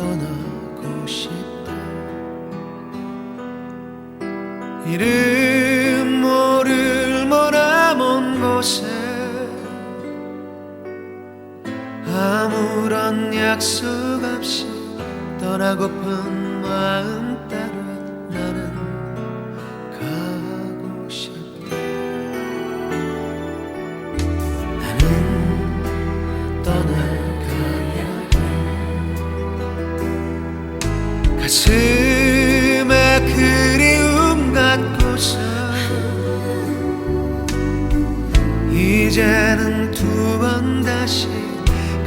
떠나고 싶다. 이름 모를 머나 먼 곳에 아무런 약속 없이 떠나고픈 마음 가슴에 그리움 갖고서 이제는 두 번 다시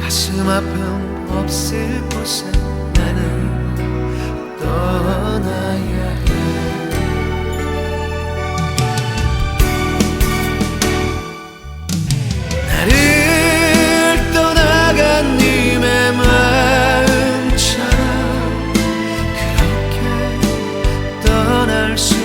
가슴 아픔 없을 곳에 떠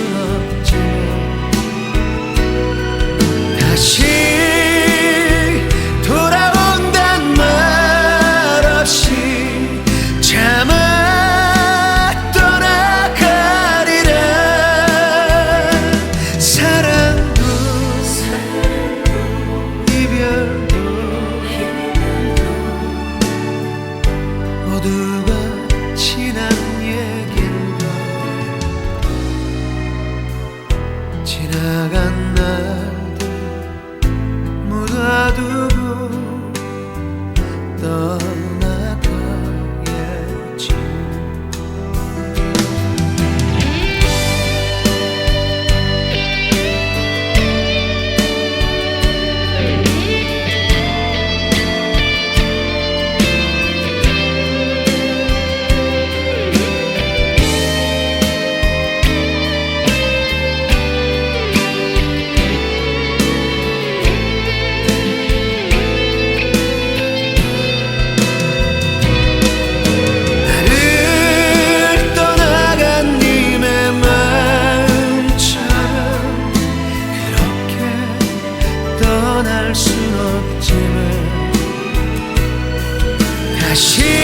떠나가야 다시